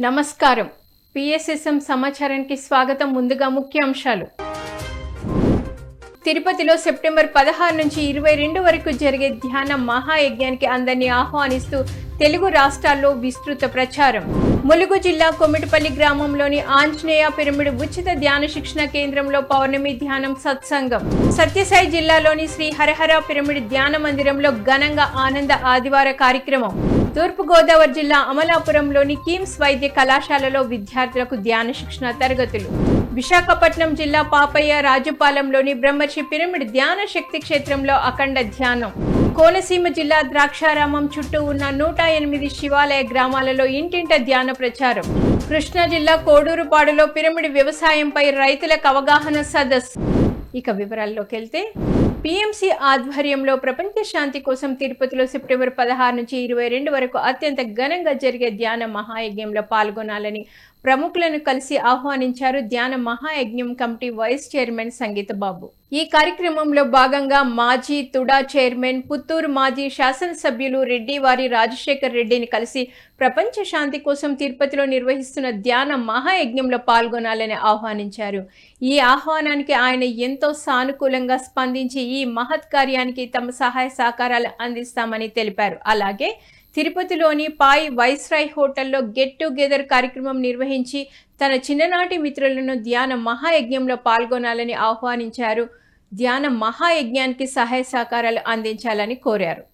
నమస్కారం. పిఎస్ఎస్ఎం సమాచారానికి స్వాగతం. ముందుగా ముఖ్య అంశాలు తిరుపతిలో సెప్టెంబర్ పదహారు నుంచి ఇరవై రెండు వరకు జరిగే ధ్యాన మహాయజ్ఞానికి అందరినీ ఆహ్వానిస్తూ తెలుగు రాష్ట్రాల్లో విస్తృత ప్రచారం. ములుగు జిల్లా కొమిటిపల్లి గ్రామంలోని ఆంజనేయ పిరమిడ్ ఉచిత ధ్యాన శిక్షణ కేంద్రంలో పౌర్ణమి ధ్యానం సత్సంగం. సత్యసాయి జిల్లాలోని శ్రీ హరహర పిరమిడ్ ధ్యాన మందిరంలో ఘనంగా ఆనంద ఆదివార కార్యక్రమం. తూర్పు గోదావరి జిల్లా అమలాపురంలోని కిమ్స్ వైద్య కళాశాలలో విద్యార్థులకు ధ్యాన శిక్షణ తరగతులు. విశాఖపట్నం జిల్లా పాపయ్య రాజుపాలెంలోని బ్రహ్మర్షి పిరమిడ్ ధ్యాన శక్తి క్షేత్రంలో అఖండ ధ్యానం. కోనసీమ జిల్లా ద్రాక్షారామం చుట్టూ ఉన్న నూట ఎనిమిది శివాలయ గ్రామాలలో ఇంటింట ధ్యాన ప్రచారం. కృష్ణా జిల్లా కోడూరుపాడులో పిరమిడ్ వ్యవసాయంపై రైతులకు అవగాహన సదస్సు. ఇక వివరాల్లోకి వెళ్తే పిఎంసి ఆధ్వర్యంలో ప్రపంచ శాంతి కోసం తిరుపతిలో సెప్టెంబర్ పదహారు నుంచి ఇరవై రెండు వరకు అత్యంత ఘనంగా జరిగే ధ్యాన మహాయజ్ఞంలో పాల్గొనాలని ప్రముఖులను కలిసి ఆహ్వానించారు ధ్యాన మహాయజ్ఞం committee vice chairman Sangeetha Babu. ఈ కార్యక్రమంలో భాగంగా మాజీ తుడా చైర్మన్ పుత్తూరు మాజీ శాసనసభ్యులు రెడ్డి వారి రాజశేఖర్ రెడ్డిని కలిసి ప్రపంచ శాంతి కోసం తిరుపతిలో నిర్వహిస్తున్న ధ్యాన మహాయజ్ఞంలో పాల్గొనాలని ఆహ్వానించారు. ఈ ఆహ్వానానికి ఆయన ఎంతో సానుకూలంగా స్పందించి ఈ మహత్ కార్యానికి తమ సహాయ సహకారాలు అందిస్తామని తెలిపారు. అలాగే తిరుపతిలోని పాయ్ వైస్రాయ్ హోటల్లో గెట్ టుగెదర్ కార్యక్రమం నిర్వహించి తన చిన్ననాటి మిత్రులను ధ్యాన మహాయజ్ఞంలో పాల్గొనాలని ఆహ్వానించారు. ధ్యాన మహాయజ్ఞానికి సహాయ సహకారాలు అందించాలని కోరారు.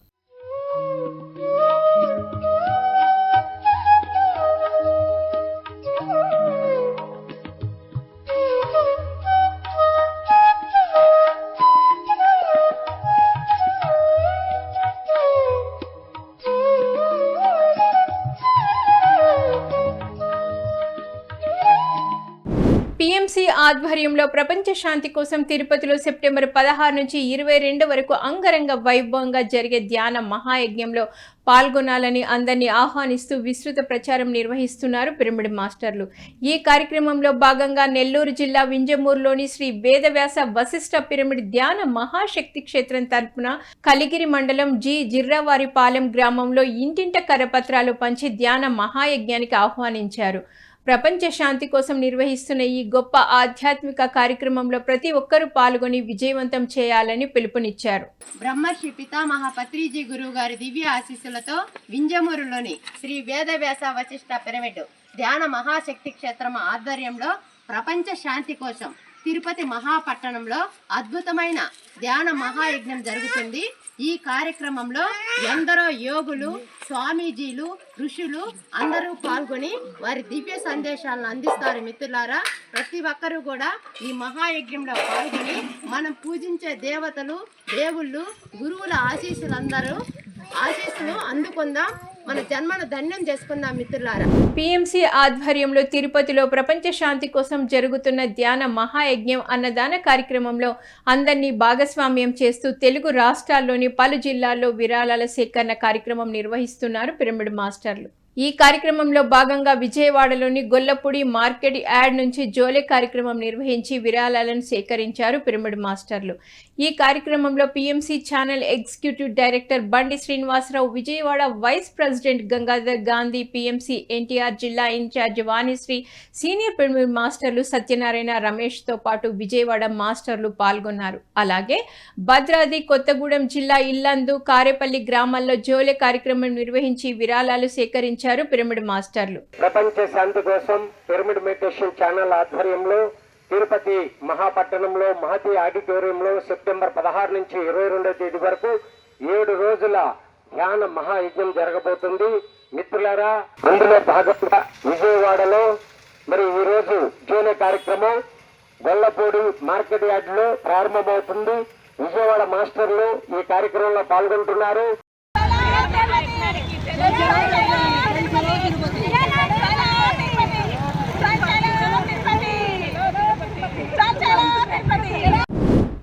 ఆధ్వర్యంలో ప్రపంచ శాంతి కోసం తిరుపతిలో సెప్టెంబర్ పదహారు నుంచి ఇరవై రెండు వరకు అంగరంగ వైభవంగా జరిగే ధ్యాన మహాయజ్ఞంలో పాల్గొనాలని అందరినీ ఆహ్వానిస్తూ విస్తృత ప్రచారం నిర్వహిస్తున్నారు పిరమిడ్ మాస్టర్లు. ఈ కార్యక్రమంలో భాగంగా నెల్లూరు జిల్లా వింజమూరులోని శ్రీ వేదవ్యాస వశిష్ఠ పిరమిడ్ ధ్యాన మహాశక్తి క్షేత్రం తరపున కలిగిరి మండలం జి. జిర్రావారిపాలెం గ్రామంలో ఇంటింట కరపత్రాలు పంచి ధ్యాన మహాయజ్ఞానికి ఆహ్వానించారు. ప్రపంచ శాంతి కోసం నిర్వహిస్తున్న ఈ గొప్ప ఆధ్యాత్మిక కార్యక్రమంలో ప్రతి ఒక్కరూ పాల్గొని విజయవంతం చేయాలని పిలుపునిచ్చారు. బ్రహ్మర్షి పితామహ పత్రిజీ గురువు గారి దివ్య ఆశీస్సులతో వింజమూరులోని శ్రీ వేదవ్యాస వశిష్ట పిరమిడ్ ధ్యాన మహాశక్తి క్షేత్రం ఆధ్వర్యంలో ప్రపంచ శాంతి కోసం తిరుపతి మహాపట్టణంలో అద్భుతమైన ధ్యాన మహాయజ్ఞం జరుగుతుంది. ఈ కార్యక్రమంలో ఎందరో యోగులు స్వామీజీలు ఋషులు అందరూ పాల్గొని వారి దివ్య సందేశాలను అందిస్తారు మిత్రులారా. ప్రతి ఒక్కరూ కూడా ఈ మహాయజ్ఞంలో పాల్గొని మనం పూజించే దేవతలు దేవుళ్ళు గురువుల ఆశీస్సులందరూ ఆశీస్సులు అందుకుందాం. మన జన్మను ధన్యం చేసుకుందాం మిత్రులారా. పిఎంసి ఆధ్వర్యంలో తిరుపతిలో ప్రపంచ శాంతి కోసం జరుగుతున్న ధ్యాన మహాయజ్ఞం అన్నదాన కార్యక్రమంలో అందరినీ భాగస్వామ్యం చేస్తూ తెలుగు రాష్ట్రాల్లోని పలు జిల్లాల్లో విరాళాల సేకరణ కార్యక్రమం నిర్వహిస్తున్నారు పిరమిడ్ మాస్టర్లు. ఈ కార్యక్రమంలో భాగంగా విజయవాడలోని గొల్లపూడి మార్కెట్ యాడ్ నుంచి జోలే కార్యక్రమం నిర్వహించి విరాళాలను సేకరించారు పిరమిడ్ మాస్టర్లు. ఈ కార్యక్రమంలో PMC channel executive director Bandi Srinivasarao Vijayawada vice president Gangadhar Gandhi PMC NTR జిల్లా ఇన్ఛార్జ్ వాణిశ్రీ సీనియర్ పిరమిడ్ మాస్టర్లు సత్యనారాయణ రమేష్తో పాటు విజయవాడ మాస్టర్లు పాల్గొన్నారు. అలాగే భద్రాద్రి కొత్తగూడెం జిల్లా ఇల్లందు కారేపల్లి గ్రామాల్లో జోలే కార్యక్రమం నిర్వహించి విరాళాలు సేకరించారు. పిరమిడ్ మాస్టర్లు. ప్రపంచ శాంతి కోసం పిరమిడ్ మెడిటేషన్ ఛానల్ ఆధ్వర్యంలో తిరుపతి మహాపట్టణంలో మహతి ఆడిటోరియంలో సెప్టెంబర్ పదహారు నుంచి ఇరవై రెండో తేదీ వరకు ఏడు రోజుల ధ్యాన మహాయజ్ఞం జరగబోతుంది. మిత్రులారా అందులో భాగంగా విజయవాడలో మరి ఈ రోజు జోలే కార్యక్రమం గొల్లపూడి మార్కెట్ యార్డ్లో ప్రారంభమవుతుంది. విజయవాడ మాస్టర్లు ఈ కార్యక్రమంలో పాల్గొంటున్నారు.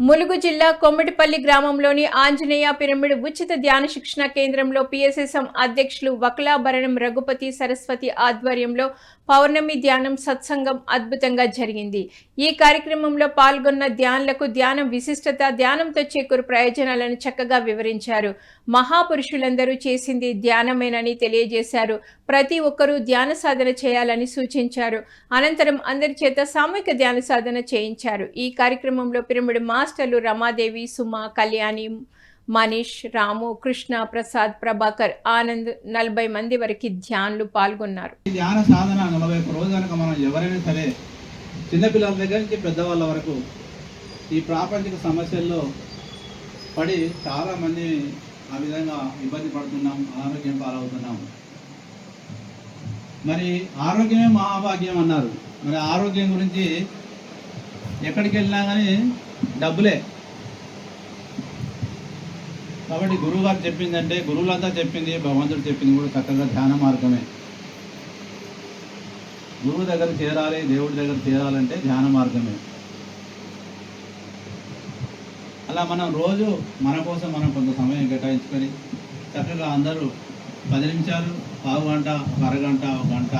ములుగు జిల్లా కొమ్మిడిపల్లి గ్రామంలోని ఆంజనేయ పిరమిడ్ ఉచిత ధ్యాన శిక్షణ కేంద్రంలో పిఎస్ఎస్ఎం అధ్యక్షులు వకలాభరణం రఘుపతి సరస్వతి ఆధ్వర్యంలో పౌర్ణమి ధ్యానం సత్సంగం అద్భుతంగా జరిగింది. ఈ కార్యక్రమంలో పాల్గొన్న ధ్యానులకు ధ్యానం విశిష్టత ధ్యానంతో చేకూరు ప్రయోజనాలను చక్కగా వివరించారు. మహాపురుషులందరూ చేసింది ధ్యానమేనని తెలియజేశారు. ప్రతి ఒక్కరూ ధ్యాన సాధన చేయాలని సూచించారు. అనంతరం అందరి చేత సామూహిక ధ్యాన సాధన చేయించారు. ఈ కార్యక్రమంలో పిరమిడ్ మాస్ మాస్టర్లు రమాదేవి సుమ కళ్యాణి మనీష్ రాము కృష్ణ ప్రసాద్ ప్రభాకర్ ఆనంద్ నలభై మంది వరకు ధ్యానులు పాల్గొన్నారు. ధ్యాన సాధన నలభై ఒక్క రోజు కనుక మనం ఎవరైనా సరే చిన్నపిల్లల దగ్గర నుంచి పెద్దవాళ్ళ వరకు ఈ ప్రాపంచిక సమస్యల్లో పడి చాలామంది ఆ విధంగా ఇబ్బంది పడుతున్నాం అనారోగ్యం పాలవుతున్నాం. మరి ఆరోగ్యమే మహాభాగ్యం అన్నారు. మరి ఆరోగ్యం గురించి ఎక్కడికి వెళ్ళినా కానీ డబ్బులే. కాబట్టి గురువు గారు చెప్పిందంటే గురువులంతా చెప్పింది భగవంతుడు చెప్పింది కూడా చక్కగా ధ్యాన మార్గమే. గురువు దగ్గర చేరాలి దేవుడి దగ్గర చేరాలంటే ధ్యాన మార్గమే. అలా మనం రోజు మన కోసం మనం కొంత సమయం కేటాయించుకొని చక్కగా అందరూ పది నిమిషాలు పావు గంట ఒక అరగంట ఒక గంట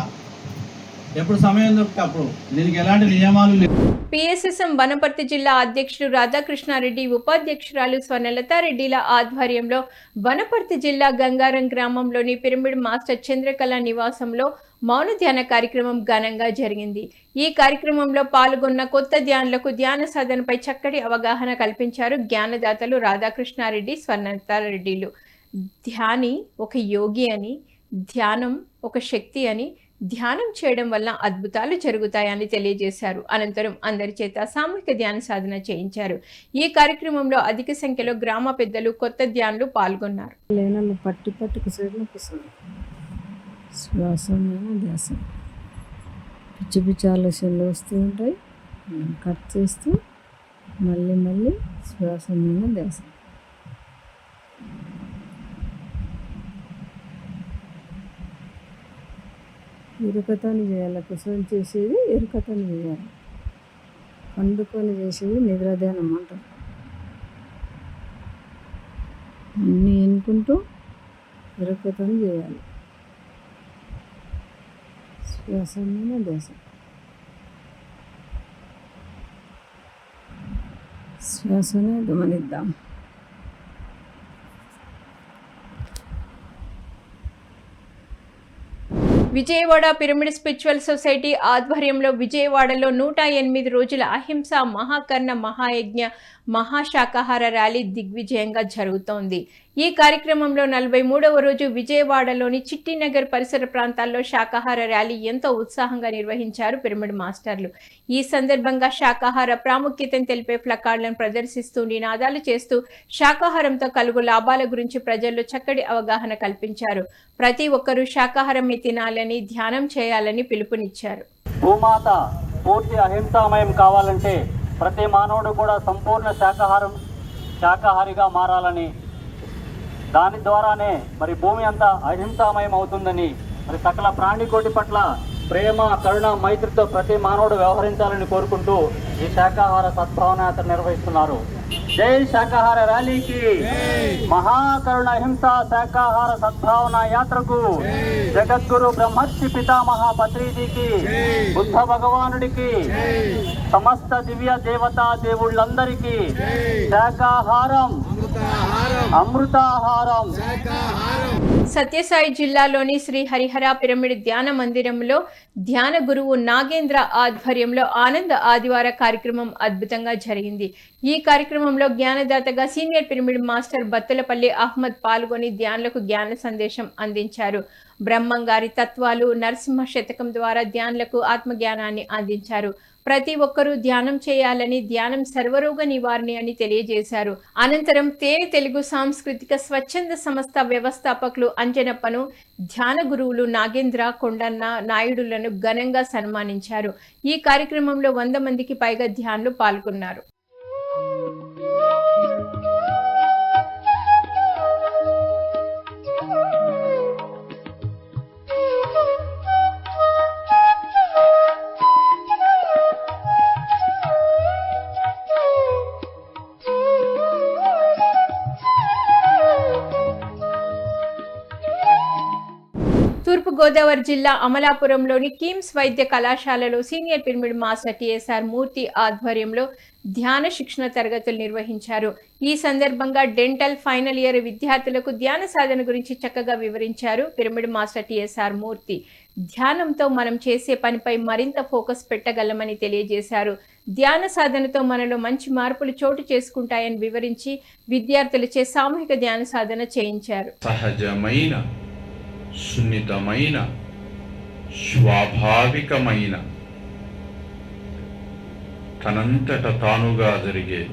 ఎప్పుడు సమయం దొరికితే అప్పుడు. దీనికి ఎలాంటి నియమాలు లేవు. పిఎస్ఎస్ఎం వనపర్తి జిల్లా అధ్యక్షుడు రాధాకృష్ణారెడ్డి ఉపాధ్యక్షురాలు స్వర్ణలతారెడ్డిల ఆధ్వర్యంలో వనపర్తి జిల్లా గంగారం గ్రామంలోని పిరమిడ్ మాస్టర్ చంద్రకళ నివాసంలో మౌన ధ్యాన కార్యక్రమం ఘనంగా జరిగింది. ఈ కార్యక్రమంలో పాల్గొన్న కొత్త ధ్యానులకు ధ్యాన సాధనపై చక్కటి అవగాహన కల్పించారు జ్ఞానదాతలు రాధాకృష్ణారెడ్డి స్వర్ణలతారెడ్డిలు. ధ్యాని ఒక యోగి అని ధ్యానం ఒక శక్తి అని ధ్యానం చేయడం వల్ల అద్భుతాలు జరుగుతాయని తెలియజేశారు. అనంతరం అందరి చేత సామూహిక ధ్యాన సాధన చేయించారు. ఈ కార్యక్రమంలో అధిక సంఖ్యలో గ్రామ పెద్దలు కొత్త ధ్యానులు పాల్గొన్నారు. పట్టి పట్టుకు శ్వాస పిచ్చి పిచ్చి ఆలోచనలు వస్తూ ఉంటాయి. కట్ చేస్తూ మళ్ళీ మళ్ళీ శ్వాస మీద ధ్యాస. ఇరుకతోని చేయాలి కుసలు చేసేది ఇరుకతోని చేయాలి. పండుకొని చేసేది నిద్రధ్యానం అంటారు అన్నీ ఎన్నుకుంటూ ఇరుకతో చేయాలి. శ్వాస మీద దేశ శ్వాసనే గమనిద్దాం విజయవాడ పిరమిడ్ స్పిరిచువల్ సొసైటీ ఆధ్వర్యంలో విజయవాడలో నూట ఎనిమిది రోజుల అహింస మహాకర్ణ మహాయజ్ఞ మహాశాకాహార ర్యాలీ దిగ్విజయంగా జరుగుతోంది. ఈ కార్యక్రమంలో నలభై మూడవ రోజు విజయవాడలోని చిట్టినగర్ పరిసర ప్రాంతాల్లో శాకాహార ర్యాలీ ఎంతో ఉత్సాహంగా నిర్వహించారు పిరమిడ్ మాస్టర్లు. ఈ సందర్భంగా శాకాహార ప్రాముఖ్యతను తెలిపే ప్లకార్డులను ప్రదర్శిస్తూ నినాదాలు చేస్తూ శాకాహారంతో కలుగు లాభాల గురించి ప్రజల్లో చక్కటి అవగాహన కల్పించారు. ప్రతి ఒక్కరూ శాకాహారమే తినాలని ధ్యానం చేయాలని పిలుపునిచ్చారు. భూమాత పూర్తి అహింసామయం కావాలంటే ప్రతి మానవుడు కూడా సంపూర్ణ శాకాహారం శాకాహారిగా మారాలని దాని ద్వారానే మరి భూమి అంతా అహింసామయం అవుతుందని మరి సకల ప్రాణికోటి పట్ల ప్రేమ కరుణ మైత్రితో ప్రతి మానవుడు వ్యవహరించాలని కోరుకుంటూ ఈ శాఖాహార సద్భావన యాత్ర నిర్వహిస్తున్నారు. జై శాకాహార ర్యాలీకి. మహాకరుణ హింస శాకాహార సద్భావన యాత్రకు. జగద్గురు బ్రహ్మర్షి పితామహ పత్రిజీకి. బుద్ధ భగవానుడికి. సమస్త దివ్య దేవతా దేవుళ్ళందరికీ. శాకాహారం. అమృతాహారం. సత్యసాయి జిల్లాలోని శ్రీ హరిహర పిరమిడ్ ధ్యాన మందిరంలో ధ్యాన గురువు నాగేంద్ర ఆధ్వర్యంలో ఆనంద ఆదివార కార్యక్రమం అద్భుతంగా జరిగింది. ఈ కార్యక్రమంలో జ్ఞానదాతగా senior pyramid master Battulapalli Ahmed పాల్గొని ధ్యానులకు జ్ఞాన సందేశం అందించారు. బ్రహ్మంగారి తత్వాలు నరసింహ శతకం ద్వారా ధ్యానులకు ఆత్మజ్ఞానాన్ని అందించారు. ప్రతి ఒక్కరూ ధ్యానం చేయాలని ధ్యానం సర్వరోగ నివారణి అని తెలియజేశారు. అనంతరం తేనె తెలుగు సాంస్కృతిక స్వచ్ఛంద సంస్థ వ్యవస్థాపకులు అంజనప్పను ధ్యాన గురువులు నాగేంద్ర కొండన్న నాయుడులను ఘనంగా సన్మానించారు. ఈ కార్యక్రమంలో వంద మందికి పైగా ధ్యానులు పాల్గొన్నారు. Música గోదావరి జిల్లా అమలాపురంలోని కిమ్స్ వైద్య కళాశాలలో senior pyramid master TSR Murthy ఆధ్వర్యంలో ధ్యాన శిక్షణ తరగతులు నిర్వహించారు. ఈ సందర్భంగా డెంటల్ ఫైనల్ ఇయర్ విద్యార్థులకు ధ్యాన సాధన గురించి చక్కగా వివరించారు పిరమిడ్ మాస్టర్ టిఎస్ఆర్ మూర్తి. ధ్యానంతో మనం చేసే పనిపై మరింత ఫోకస్ పెట్టగలమని తెలియజేశారు. ధ్యాన సాధనతో మనలో మంచి మార్పులు చోటు చేసుకుంటాయని వివరించి విద్యార్థులచే సామూహిక ధ్యాన సాధన చేయించారు. సహజమైన సున్నితమైన స్వాభావికమైన తనంతట తానుగా జరిగే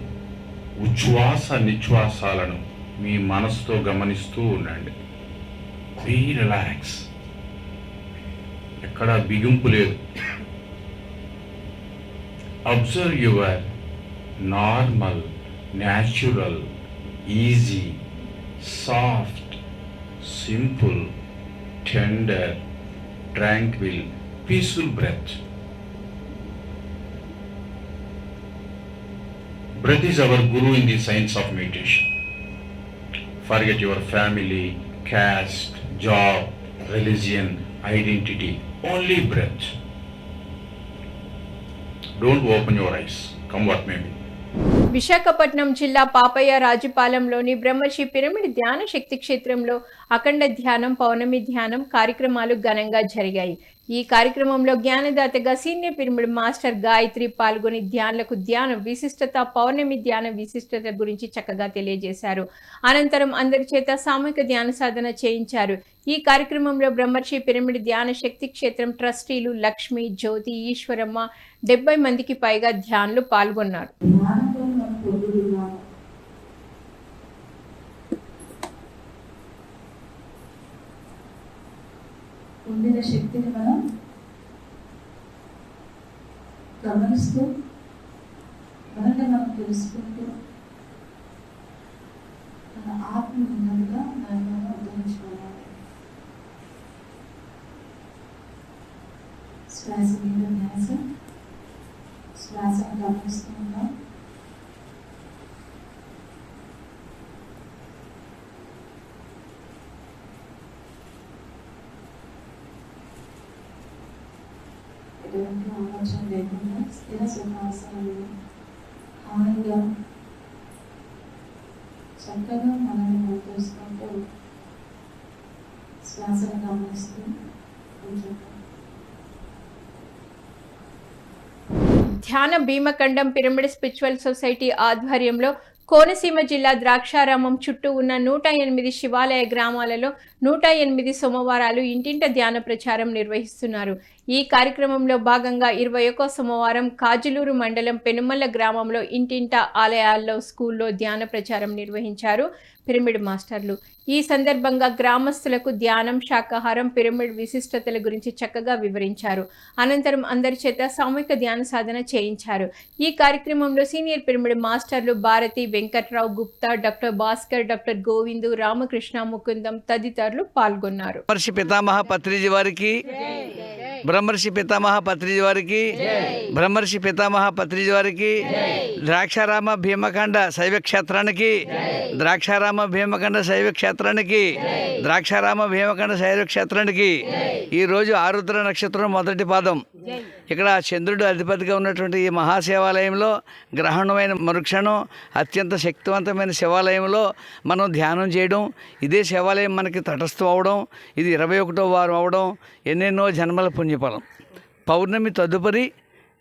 ఉచ్ఛ్వాస నిశ్వాసాలను మీ మనసుతో గమనిస్తూ ఉండండి. బీ రిలాక్స్ ఎక్కడ బిగింపు లేదు. Observe your normal natural easy soft simple tender, tranquil, uh, peaceful breath. Breath is our guru in the science of meditation. Forget your family, caste, job, religion, identity. Only breath. Don't open your eyes. Come what may be. Visakhapatnam జిల్లా పాపయ్య రాజుపాలెంలోని బ్రహ్మర్షి pyramid ధ్యాన శక్తి క్షేత్రంలో అఖండ ధ్యానం పౌర్ణమి ధ్యానం కార్యక్రమాలు ఘనంగా జరిగాయి. ఈ కార్యక్రమంలో జ్ఞానదాతగా సీనియర్ పిరమిడ్ మాస్టర్ గాయత్రి పాల్గొని ధ్యానులకు ధ్యాన విశిష్టత పౌర్ణమి ధ్యాన విశిష్టత గురించి చక్కగా తెలియజేశారు. అనంతరం అందరి చేత సామూహిక ధ్యాన సాధన చేయించారు. ఈ కార్యక్రమంలో బ్రహ్మర్షి పిరమిడ్ ధ్యాన శక్తి క్షేత్రం ట్రస్టీలు లక్ష్మి జ్యోతి ఈశ్వరమ్మ డెబ్బై మందికి పైగా ధ్యానులు పాల్గొన్నారు జ్ఞానంతో మనం పొందుతున్నాము పొందిన శక్తిని మనం గమనిస్తూ మనల్ని మనం తెలుసుకుంటూ మన ఆత్మ ఉన్నదిగా దాన్ని మనం ఉద్ధరించుకోవాలి. శ్వాస మీద ధ్యాస శ్వాసను గమనిస్తూ ఉన్నాం. ఎటువంటి ఆలోచన లేకుండా స్థిర సుఖాసనంలో హాయిగా చక్కగా మనల్ని మనం శ్వాసను గమనిస్తూ కొంచెం ధ్యాన భీమఖండం పిరమిడ్ స్పిరిచువల్ సొసైటీ ఆధ్వర్యంలో కోనసీమ జిల్లా ద్రాక్షారామం చుట్టూ ఉన్న నూట ఎనిమిది శివాలయ గ్రామాలలో నూట ఎనిమిది సోమవారాలు ఇంటింట ధ్యాన ప్రచారం నిర్వహిస్తున్నారు ఈ కార్యక్రమంలో భాగంగా ఇరవై ఒక్కో సోమవారం కాజులూరు మండలం పెనుమల్ల గ్రామంలో ఇంటింట ఆలయాల్లో స్కూల్లో ధ్యాన ప్రచారం నిర్వహించారు పిరమిడ్ మాస్టర్లు. ఈ సందర్భంగా గ్రామస్తులకు ధ్యానం శాకాహారం పిరమిడ్ విశిష్టతల గురించి చక్కగా వివరించారు. అనంతరం అందరి చేత సామూహిక ధ్యాన సాధన చేయించారు. ఈ కార్యక్రమంలో సీనియర్ పిరమిడ్ మాస్టర్లు భారతి వెంకట్రావు గుప్తా డాక్టర్ భాస్కర్ డాక్టర్ గోవిందు రామకృష్ణ ముకుందం తదితరులు పాల్గొన్నారు. బ్రహ్మర్షి పితామహ పత్రిజీ వారికి బ్రహ్మర్షి పితామహ పత్రిజీ వారికి బ్రహ్మర్షి పితామహ పత్రిజీ వారికి ద్రాక్షారామ భీమఖండ శైవ క్షేత్రానికి ద్రాక్షారామ భీమఖండ శైవ క్షేత్రానికి ద్రాక్షారామ భీమఖండ శైవ క్షేత్రానికి ఈరోజు ఆరుద్ర నక్షత్రం మొదటి పాదం. ఇక్కడ చంద్రుడు అధిపతిగా ఉన్నటువంటి ఈ మహాశివాలయంలో గ్రహణమైన మరుక్షణం అత్యంత శక్తివంతమైన శివాలయంలో మనం ధ్యానం చేయడం ఇదే శివాలయం మనకి తటస్థం అవడం ఇది ఇరవై ఒకటో వారం అవడం ఎన్నెన్నో జన్మల పుణ్యఫలం. పౌర్ణమి తదుపరి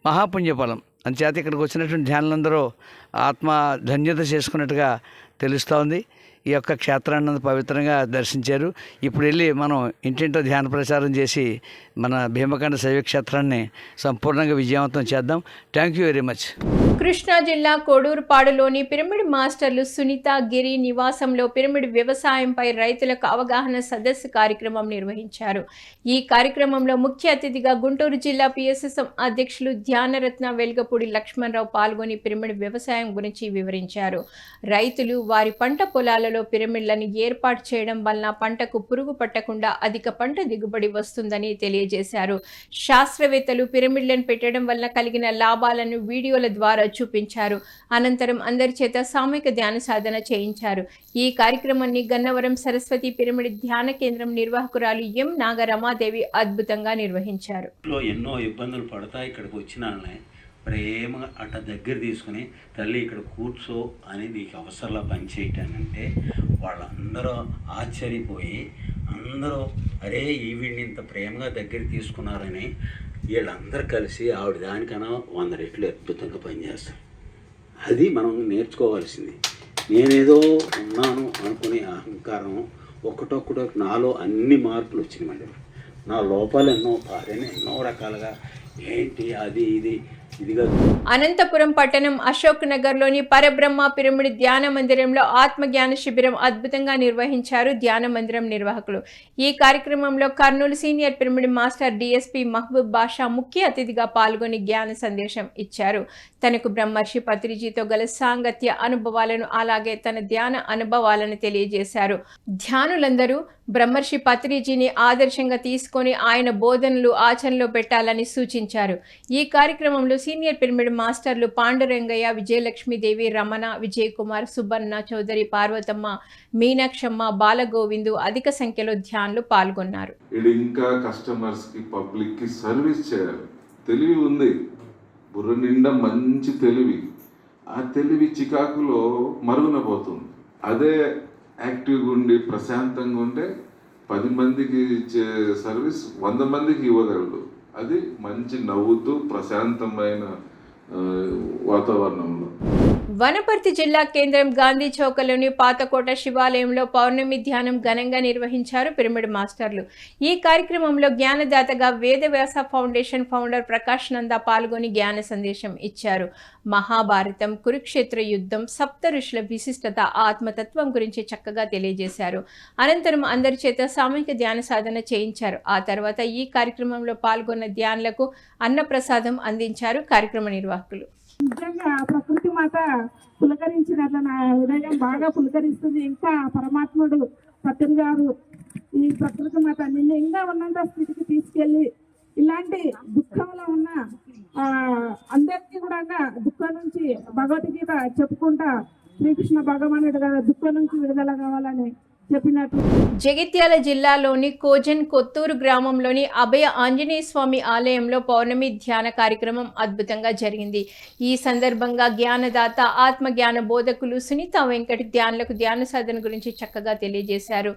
మహాపుణ్యఫలం. అంచేత ఇక్కడికి వచ్చినటువంటి ధ్యానులందరూ ఆత్మ ధన్యత చేసుకున్నట్టుగా తెలుస్తూ ఉంది ఈ యొక్క క్షేత్రాన్ని పవిత్రంగా దర్శించారు. ఇప్పుడు వెళ్ళి మనం ఇంటింటో ధ్యాన ప్రచారం చేసి మన భీమకండ శైవక్షేత్రాన్ని సంపూర్ణంగా విజయవంతం చేద్దాం. Thank you very much Krishna జిల్లా కోడూరుపాడులోని పిరమిడ్ మాస్టర్లు సునీత గిరి నివాసంలో పిరమిడ్ వ్యవసాయంపై రైతులకు అవగాహన సదస్సు కార్యక్రమం నిర్వహించారు. ఈ కార్యక్రమంలో ముఖ్య అతిథిగా గుంటూరు జిల్లా పిఎస్ఎస్ఎం అధ్యక్షులు ధ్యానరత్న వెల్గపూడి లక్ష్మణరావు పాల్గొని పిరమిడ్ వ్యవసాయం గురించి వివరించారు. రైతులు వారి పంట పొలాలలో పిరమిడ్లను ఏర్పాటు చేయడం వలన పంటకు పురుగు పట్టకుండా అధిక పంట దిగుబడి వస్తుందని తెలియజేశారు. శాస్త్రవేత్తలు పిరమిడ్లను పెట్టడం వల్ల కలిగిన లాభాలను వీడియోల ద్వారా చూపించారు. అనంతరం అందరి చేత సామూహిక ధ్యాన సాధన చేయించారు. ఈ కార్యక్రమాన్ని గన్నవరం సరస్వతి పిరమిడ్ ధ్యాన కేంద్రం నిర్వాహకురాలు ఎం నాగరమాదేవి అద్భుతంగా నిర్వహించారు. ఎన్నో ఇబ్బందులు పడతాయి ఇక్కడికి వచ్చిన ప్రేమగా అట్ట దగ్గర తీసుకుని తల్లి ఇక్కడ కూర్చో అని నీకు అవసరంలో పనిచేయటానంటే వాళ్ళందరూ ఆశ్చర్యపోయి అందరూ అరే ఈవిడిని ఇంత ప్రేమగా దగ్గర తీసుకున్నారని వీళ్ళందరూ కలిసి ఆవిడ దానికన్నా వంద రెట్లు అద్భుతంగా పనిచేస్తారు. అది మనం నేర్చుకోవాల్సింది. నేనేదో ఉన్నాను అనుకునే అహంకారం ఒకటొక్కటో నాలో అన్ని మార్పులు వచ్చినాయి మళ్ళీ. నా లోపాలు ఎన్నో పారని ఎన్నో రకాలుగా ఏంటి అది ఇది? అనంతపురం పట్టణం అశోక్ నగర్లోని పరబ్రహ్మ పిరమిడ్ ధ్యాన మందిరంలో ఆత్మ జ్ఞాన శిబిరం అద్భుతంగా నిర్వహించారు ధ్యాన మందిరం నిర్వాహకులు. ఈ కార్యక్రమంలో Kurnool senior pyramid master DSP Mahaboob Basha ముఖ్య అతిథిగా పాల్గొని జ్ఞాన సందేశం ఇచ్చారు. తనకు బ్రహ్మర్షి పత్రిజీతో గల సాంగత్య అనుభవాలను అలాగే తన ధ్యాన అనుభవాలను తెలియజేశారు. ధ్యానులందరూ బ్రహ్మర్షి పత్రిజీని ఆదర్శంగా తీసుకొని ఆయన బోధనలు ఆచరణలో పెట్టాలని సూచించారు. ఈ కార్యక్రమంలో సీనియర్ పిరమిడ్ మాస్టర్లు పాండురంగయ్య విజయలక్ష్మీదేవి రమణ విజయకుమార్ సుబ్బన్న చౌదరి పార్వతమ్మ మీనాక్షమ్మ బాలగోవిందు అధిక సంఖ్యలో ధ్యానులు పాల్గొన్నారు. ఇంకా కస్టమర్స్కి కస్టమర్స్కి పబ్లిక్కి సర్వీస్ చేయాలి. తెలివి ఉంది. బుర్ర నిండా మంచి తెలివి. ఆ తెలివి చికాకులో మరుగున పోతుంది. అదే యాక్టివ్గా ఉండి ప్రశాంతంగా ఉంటే పది మందికి ఇచ్చే సర్వీస్ వంద మందికి ఇవ్వగలడు అది మంచి నవ్వుతూ ప్రశాంతమైన వాతావరణంలో. వనపర్తి జిల్లా కేంద్రం గాంధీ చౌకలోని పాతకోట శివాలయంలో పౌర్ణమి ధ్యానం ఘనంగా నిర్వహించారు పిరమిడ్ మాస్టర్లు. ఈ కార్యక్రమంలో జ్ఞానదాతగా వేదవ్యాస ఫౌండేషన్ ఫౌండర్ ప్రకాష్ నంద పాల్గొని జ్ఞాన సందేశం ఇచ్చారు. మహాభారతం కురుక్షేత్ర యుద్ధం సప్త ఋషుల విశిష్టత ఆత్మతత్వం గురించి చక్కగా తెలియజేశారు. అనంతరం అందరి చేత సామూహిక ధ్యాన సాధన చేయించారు. ఆ తర్వాత ఈ కార్యక్రమంలో పాల్గొన్న ధ్యానులకు అన్నప్రసాదం అందించారు కార్యక్రమ నిర్వాహకులు. నిజంగా ప్రకృతి మాత పులకరించినట్ల నా హృదయం బాగా పులకరిస్తుంది. ఇంకా పరమాత్ముడు పత్రి గారు ఈ ప్రకృతి మాత నిన్ను ఇంకా ఉన్నత స్థితికి తీసుకెళ్ళి ఇలాంటి దుఃఖంలో ఉన్న ఆ అందరికీ కూడా దుఃఖం నుంచి భగవద్గీత చెప్పుకుంటా శ్రీకృష్ణ భగవానుడు గారు దుఃఖం నుంచి విడుదల కావాలని చెప్పినట్టు జగిత్యాల జిల్లాలోని కోజన్ కొత్తూరు గ్రామంలోని అభయ ఆంజనేయ స్వామి ఆలయంలో పౌర్ణమి ధ్యాన కార్యక్రమం అద్భుతంగా జరిగింది. ఈ సందర్భంగా జ్ఞానదాత ఆత్మ జ్ఞాన బోధకులు సునీత వెంకటి ధ్యానులకు ధ్యాన సాధన గురించి చక్కగా తెలియజేశారు.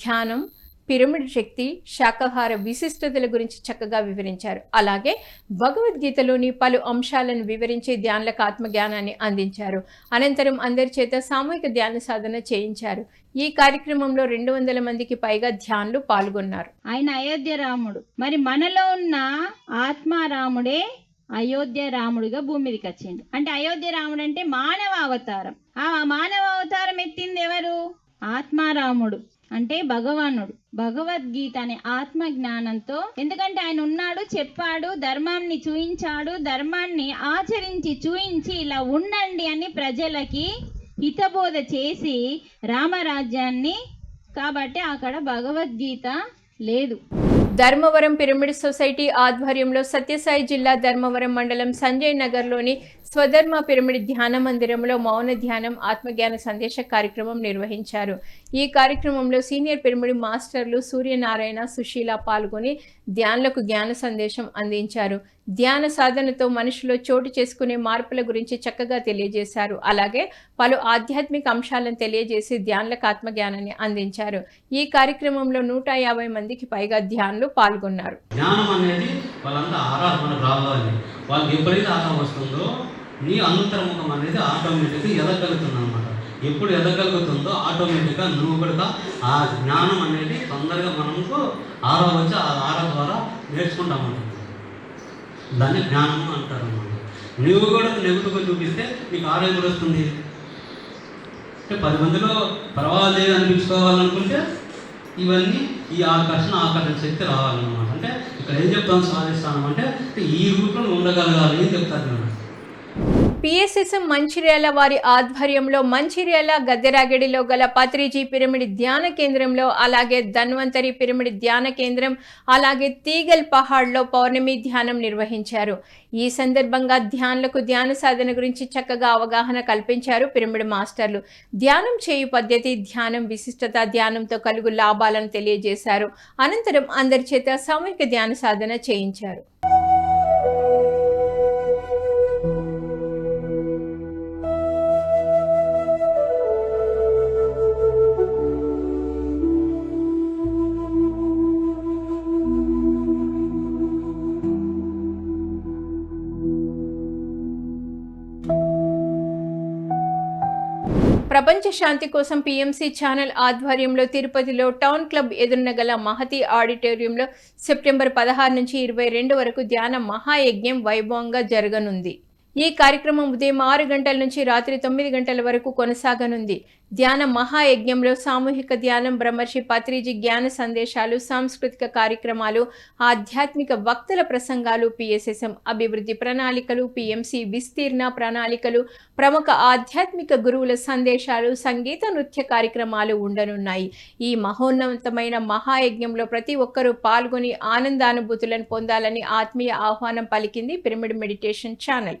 ధ్యానం పిరమిడ్ శక్తి శాకాహార విశిష్టతల గురించి చక్కగా వివరించారు. అలాగే భగవద్గీతలోని పలు అంశాలను వివరించి ధ్యానులకు ఆత్మజ్ఞానాన్ని అందించారు. అనంతరం అందరి చేత సామూహిక ధ్యాన సాధన చేయించారు. ఈ కార్యక్రమంలో రెండు వందల మందికి పైగా ధ్యానులు పాల్గొన్నారు. ఆయన అయోధ్య రాముడు. మరి మనలో ఉన్న ఆత్మారాముడే అయోధ్య రాముడిగా భూమి మీదకి వచ్చిండు. అంటే అయోధ్య రాముడు అంటే మానవ అవతారం. ఆ మానవ అవతారం ఎత్తింది ఎవరు? ఆత్మారాముడు అంటే భగవానుడు. భగవద్గీత అనే ఆత్మ జ్ఞానంతో ఎందుకంటే ఆయన ఉన్నాడు చెప్పాడు ధర్మాన్ని చూయించాడు ధర్మాన్ని ఆచరించి చూయించి ఇలా ఉండండి అని ప్రజలకి హితబోధ చేసి రామరాజ్యాన్ని కాబట్టి అక్కడ భగవద్గీత లేదు. ధర్మవరం పిరమిడ్ సొసైటీ ఆధ్వర్యంలో సత్యసాయి జిల్లా ధర్మవరం మండలం సంజయ్ నగర్లోని స్వధర్మ పిరమిడ్ ధ్యాన మందిరంలో మౌన ధ్యానం ఆత్మజ్ఞాన సందేశ కార్యక్రమం నిర్వహించారు. ఈ కార్యక్రమంలో సీనియర్ పిరమిడ్ మాస్టర్లు సూర్యనారాయణ సుశీల పాల్గొని ధ్యానులకు జ్ఞాన సందేశం అందించారు. ధ్యాన సాధనతో మనుషులు చోటు చేసుకునే మార్పుల గురించి చక్కగా తెలియజేశారు. అలాగే పలు ఆధ్యాత్మిక అంశాలను తెలియజేసి ధ్యానులకు ఆత్మజ్ఞానాన్ని అందించారు. ఈ కార్యక్రమంలో నూట యాభై మందికి పైగా ధ్యానులు పాల్గొన్నారు. జ్ఞానం అనేది రావాలి. వాళ్ళకి ఎప్పుడైతే ఆరా వస్తుందో నీ అంతర్ముఖం అనేది ఆటోమేటిక్గా ఎదగలుగుతుంది అనమాట ఎప్పుడు ఎదగలుగుతుందో ఆటోమేటిక్గా నువ్వు కూడా ఆ జ్ఞానం అనేది తొందరగా మనకు ఆరా వచ్చి ఆ ఆరా ద్వారా నేర్చుకుంటామంటుంది దాన్ని జ్ఞానము అంటారు అన్నమాట. నువ్వు కూడా నెగుతుగా చూపిస్తే నీకు ఆరోగ్యం వస్తుంది. అంటే పది మందిలో పర్వాలేదు అనిపించుకోవాలనుకుంటే ఇవన్నీ ఈ ఆకర్షణ ఆకర్షణ శక్తి రావాలన్నమాట. అంటే ఇక్కడ ఏం చెప్తాను సాధిస్తాను అంటే ఈ రూపంలో ఉండగలగాలి అని చెప్తారు. పిఎస్ఎస్ఎం మంచిర్యాల వారి ఆధ్వర్యంలో మంచిర్యాల గద్దెరాగిడిలో గల పత్రిజీ పిరమిడ్ ధ్యాన కేంద్రంలో అలాగే ధన్వంతరి పిరమిడ్ ధ్యాన కేంద్రం అలాగే తీగల్ పహాడ్లో పౌర్ణమి ధ్యానం నిర్వహించారు. ఈ సందర్భంగా ధ్యానులకు ధ్యాన సాధన గురించి చక్కగా అవగాహన కల్పించారు పిరమిడ్ మాస్టర్లు. ధ్యానం చేయు పద్ధతి ధ్యానం విశిష్టత ధ్యానంతో కలుగు లాభాలను తెలియజేశారు. అనంతరం అందరి చేత సామూహిక ధ్యాన సాధన చేయించారు. ప్రపంచ శాంతి కోసం పిఎంసి ఛానల్ ఆధ్వర్యంలో తిరుపతిలో టౌన్ క్లబ్ ఎదురున గల మహతి ఆడిటోరియంలో సెప్టెంబర్ పదహారు నుంచి ఇరవై రెండు వరకు ధ్యాన మహాయజ్ఞం వైభవంగా జరగనుంది. ఈ కార్యక్రమం ఉదయం ఆరు గంటల నుంచి రాత్రి తొమ్మిది గంటల వరకు కొనసాగనుంది. ధ్యాన మహాయజ్ఞంలో సామూహిక ధ్యానం బ్రహ్మర్షి పత్రిజీ జ్ఞాన సందేశాలు సాంస్కృతిక కార్యక్రమాలు ఆధ్యాత్మిక వక్తల ప్రసంగాలు పిఎస్ఎస్ఎం అభివృద్ధి ప్రణాళికలు పిఎంసి విస్తీర్ణ ప్రణాళికలు ప్రముఖ ఆధ్యాత్మిక గురువుల సందేశాలు సంగీత నృత్య కార్యక్రమాలు ఉండనున్నాయి. ఈ మహోన్నతమైన మహాయజ్ఞంలో ప్రతి ఒక్కరూ పాల్గొని ఆనందానుభూతులను పొందాలని ఆత్మీయ ఆహ్వానం పలికింది పిరమిడ్ మెడిటేషన్ ఛానల్.